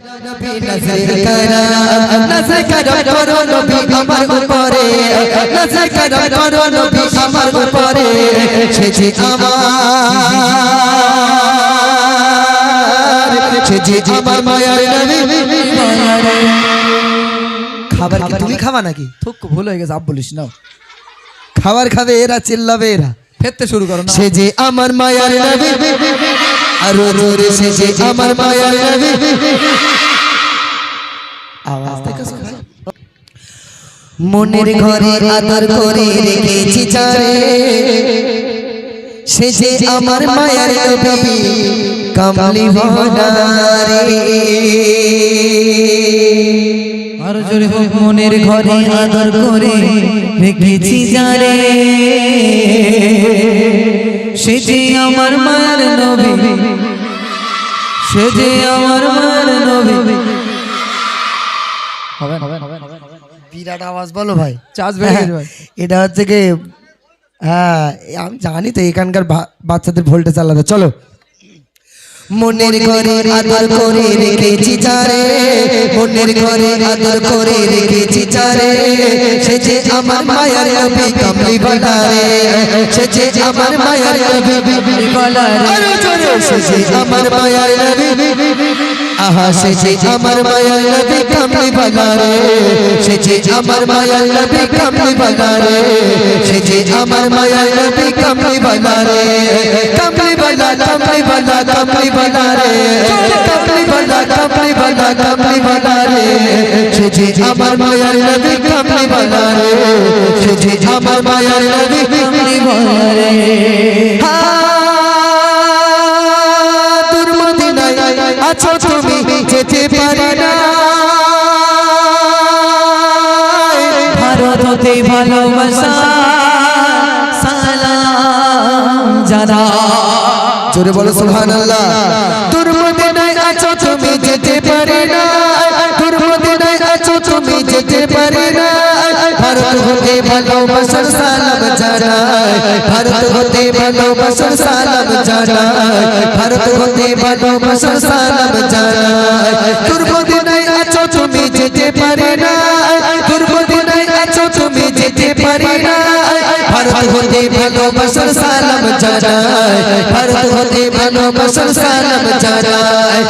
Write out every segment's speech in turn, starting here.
নজর করা নজর করো করো নবী আমার উপরে নজর করো করো নবী আমার উপরে সে আমার সে আমার মায়ার নবী খাবার কি তুমি খাবা নাকি থুক ভুল হয়ে গেছে আব বলিস না খাবার খাবে এরা চিল্লাবে এরা ফেরতে শুরু করো সে যে আমার মায়ার নবী আরও জোরে সে যে আমার মায়ার নবী আওয়াজ থেকে মনের ঘরে আদর করে রেখেছি চারে সে যে আমার মায়ার নবী কামলি আর জোরে হোক মনের ঘরে আদর করে রেখেছি যারে সে যে আমার মায়ের নবী। সে যে আমার মায়ের নবী। হবে হবে হবে বিরাট আওয়াজ বলো ভাই। গেছে ভাই। এটা হচ্ছে কি হ্যাঁ আমি জানি তো এখানকার বাচ্চাদের ভোল্টেজ আলাদা। চলো। মনের ঘরে আদর করে রেখেছি চারে। মনের ঘরে আদর করে রেখেছি চারে। সে যে আমার মায়ার নবী কবি বানারে সে যে আমার মায়ার নবী আরও জোরে সে যে আমার মায়ার নবী আহা সে যে আমার মায়ার নবী কামলি বানারে সে যে আমার মায়ার নবী কামলি বানারে সে যে আমার মায়ার নবী কামলি বানারে কামলি বানা কামলি বানা কামলি বানারে কামলি বানা কামলি বানা কামলি বানারে সে যে আমার মায়ার নবী কামলি বানারে সে যে আমার মায়ার নবী কামলি বানারে তোর যেতে পারি না। ভারত হতে ভালোবাসা। সালাম জানা জোরে বলো সুবহানাল্লাহ। আছো তুমি যেতে পারি না। তোর আছো তুমি যেতে পারি না। ভারত হতে ভালোবাসার সালাম জানাই ভারত হতে ভালোবাসার সালাম জানাই ভারত হতে ভালোবাসার সালাম জানাই তোর মদিনায় আছো তুমি যেতে পারি না তোর মদিনায় আছো তুমি যেতে পারি না ভারত হতে ভালোবাসার সালাম জানাই ভারত হতে ভালোবাসার সালাম জানাই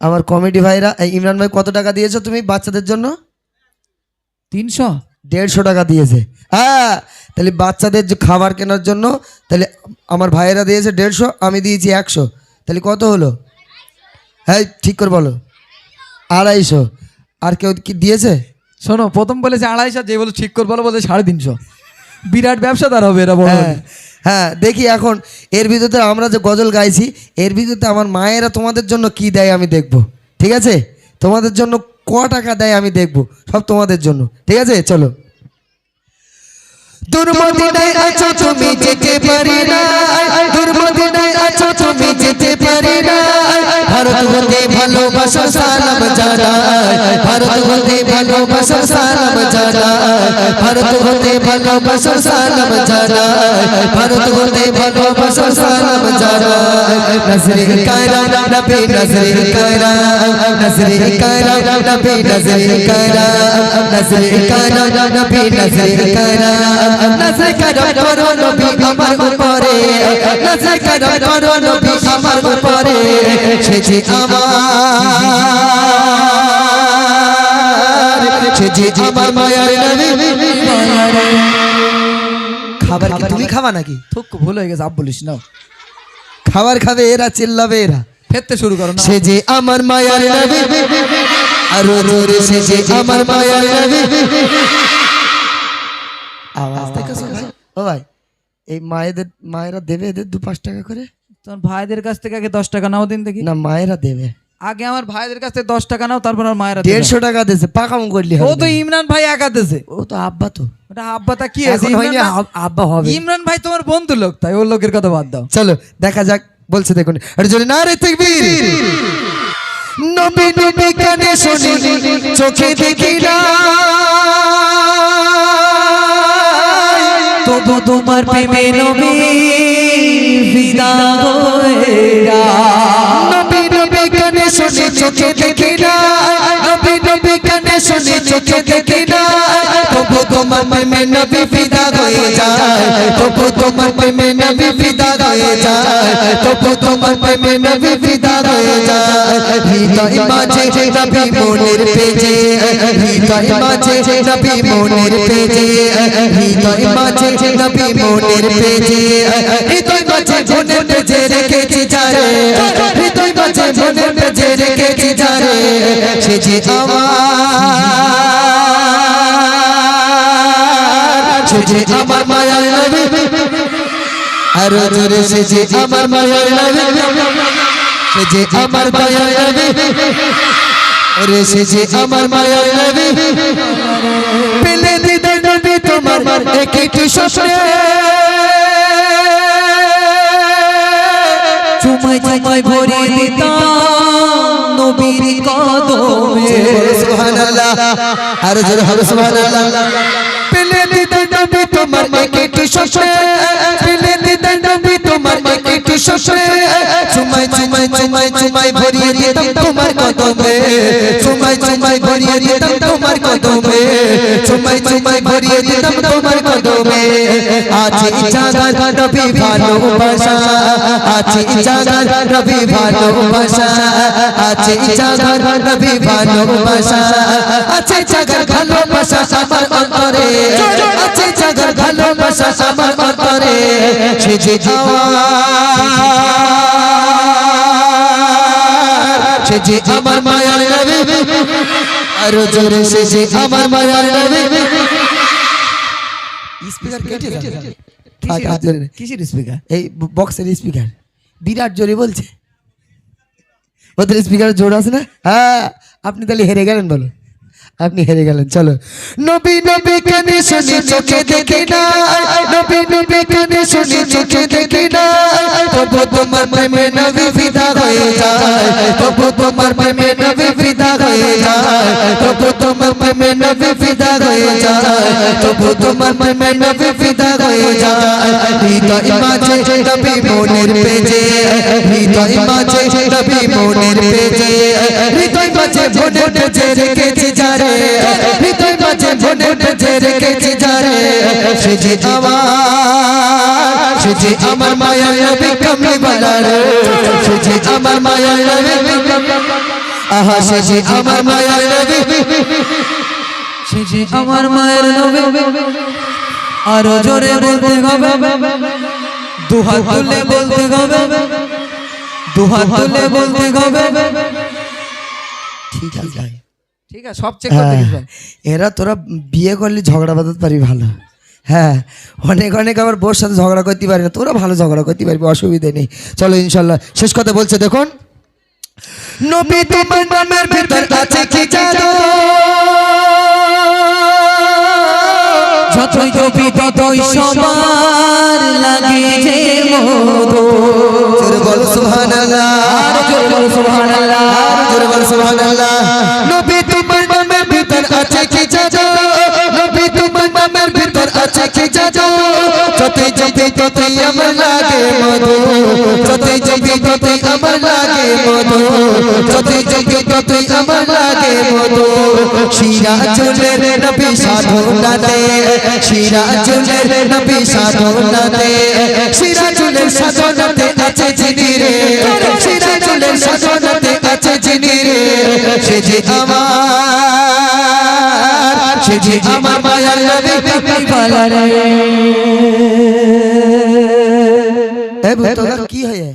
আমার কমেডি ভাইরা এই ইমরান ভাই কত টাকা দিয়েছ তুমি বাচ্চাদের জন্য? তিনশো? দেড়শো টাকা দিয়েছে। হ্যাঁ তাহলে বাচ্চাদের যে খাবার কেনার জন্য তাহলে আমার ভাইয়েরা দিয়েছে দেড়শো আমি দিয়েছি একশো। তাহলে কত হলো? হ্যাঁ ঠিক করে বলো। আড়াইশো। আর কেউ কি দিয়েছে? শোনো প্রথম বলেছে আড়াইশো যে বলো ঠিক করে বলো বলছে সাড়ে তিনশো। বিরাট ব্যবসাদার হবে এরা বড় হ্যাঁ হ্যাঁ দেখি এখন, এর ভিতরে আমরা যে গজল গাইছি, এর ভিতরে আমার মায়েরা তোমাদের জন্য কি দেয় আমি দেখব। ঠিক আছে? তোমাদের জন্য ক টাকা দেয় আমি দেখব, সব তোমাদের জন্য। ঠিক আছে? চলো। দুর্মদিনায় আছো ভারত হতে ভালোবাসা ভালোবাসা ভারত হতে ভালোবাসা সালাম জানাই ভারত হতে ভালোবাসা সালাম জানাই নজরে কায়রা নবী নজরে কায়রা নজরে কায়রা নবী নজরে কায়রা নজরে কায়রা নবী নজরে কায়রা নজরে কায়রা করো নবী আমার উপরে নজরে কায়রা করো নবী আমার উপরে সে যে আমার সে যে আমার মায়ার নবী খাবার কি তুমি খাবা নাকি? থুক ভুল হয়ে গেছে আব বলিস না খাবার খাবে এরা চিল্লাবে এরা। ফেরতে শুরু করো সে যে আমার মায়ার নবী আরও জোরে সে যে আমার মায়ার নবী আওয়াজ থেকে শোনা ও ভাই এই মায়েদের মায়েরা দেবে এদের দু পাঁচ টাকা করে? তোমার ভাইদের কাছ থেকে আগে দশ টাকা নাও দিন দেখি। না মায়েরা দেবে। আগে আমার ভাইদের কাছ দশ টাকা নাও তারপর আমার মায়েরা। দেড়শো টাকা দিয়েছে পাকাম করলি ও তো ইমরান ভাই একা দিয়েছে। ও তো আব্বা তো। ওটা আব্বাটা কি আছে আব্বা হবে। ইমরান ভাই তোমার বন্ধু লোক তাই ওর লোকের কথা বাদ দাও। চলো দেখা যাক বলছে দেখুন। আরে জোরে না রে তাকবীর। নবী নবী কানে শুনি চোখে দেখি না। তবু তোমার প্রেমে নবী ফিদা হয়ে যায়। দেখি না, তবু তোমার প্রেমে নবী ফিদা হয়ে যায়। তবু তোমার প্রেমে নবী ফিদা হয়ে যায়। তবু তোমার প্রেমে নবী হৃদয় মাঝে নবী মনের পেজে হৃদয় মাঝে নবী মনের পেজে হৃদয় মাঝে নবী মনের পেজে হৃদয় মাঝে মনের পেজে রেখেছি যারে হৃদয় মাঝে মনের পেজে রেখেছি যারে সে যে আমার সে যে আমার মায়ার নবী। আর জোরে সে যে আমার মায়ার নবী। সে যে আমার মায়ার নবী ওরে সে যে আমার মায়ার নবী পেলে দিদে নবী তোমার একটি স্বপ্নে চুমাই চুমাই ভরে দিতাম নবীর কদমে সুবহানাল্লাহ আর জোরে হবে সুবহানাল্লাহ পেলে দিদে নবী তোমার একটি স্বপ্নে পেলে দিদে নবী তোমার একটি স্বপ্নে চুমাই চুমাই ভরিয়ে দিতাম তোমার কদমে। চুমাই চুমাই ভরিয়ে দিতাম তোমার কদমে। চুমাই চুমাই ভরিয়ে দিতাম তোমার কদমে। আছে জাগার রবি ভালোবাসা আছে জাগার রবি ভালোবাসা আছে জাগার রবি ভালোবাসা আছে জাগার ভালোবাসা আমার অন্তরে। আমার মায়ার নবী। আরও জোরে সে যে আমার মায়ার নবী। স্পিকার কেটে থাক, জোরে কিসের স্পিকার? এই বক্সের স্পিকার। বিরাট জোরে বলছে। ওদের স্পিকার জোর আছে না? হ্যাঁ আপনি তাহলে হেরে গেলেন বলো। আপনি হেরে গেলেন, চলো। নবী নবী কানে শুনি চোখে দেখি না নবী নবী কানে শুনি চোখে দেখি না তবু তোমার প্রেমে নবী ফিদা হয়ে যায়। তবু তোমার প্রেমে নবী ফিদা হয়ে যায়। তবু তোমার প্রেমে নবী ফিদা হয়ে যায়। তবু তোমার প্রেমে নবী ফিদা হয়ে যায়। হৃদয় মাঝে নবী মনের পেজে, হৃদয় মাঝে নবী মনের পেজে। হৃদয় মাঝে মনের পেজে রেখেছি যারে, হৃদয় মাঝে মনের পেজে রেখেছি যারে। সে যে আমার, সে যে আমার মায়া নবী কমলি বলার সে যে আমার মায়া নবী আহা, সে যে আমার মায়া নবী, সে যে আমার মায়ের নবী। আরও জোরে বলতে হবে। দুহাত তুলে বলতে হবে। দুহাত তুলে বলতে হবে। ঠিক আছে। ঠিক আছে। সব চেক করতে হ্যাঁ, দিবেন এরা তোরা বিয়ে করলে ঝগড়া বাঁধাতে পারি ভালো। হ্যাঁ অনেক অনেক আবার বোর সাথে ঝগড়া করতে পারি না। তোরা ভালো ঝগড়া করতে পারবি অসুবিধা নেই। চলো ইনশাল্লাহ। শেষ কথা বলছে দেখুন। নবী তোমার নামের ভিতর আছে কি জাদু যতই জপি ততই সবার লাগে যে মধু জোরে বল সুবহানাল্লাহ। আরও জোরে বলো সুবহানাল্লাহ। জোরে বল সুবহানাল্লাহ। নবী তোমার নামের ভিতর আছে কি জাদু? নবী তোমার নামের ভিতর আছে কি জাদু? যতই জপি ততই আমার লাগে মধু। যতই জপি ততই আমার লাগে মধু। যতই জপি ততই আমার লাগে মধু। শিরা চুলের নবী সাধনাতে শিরা চুলের নবী সাধনাতে শিরা চুলের সাধনাতে আছে যিনি রে। শিরা চুলের সাধনাতে আছে যিনি রে। সে যে আমার সে যে আমার মায়ার নবী পালারে এ ভূত কি হয়ে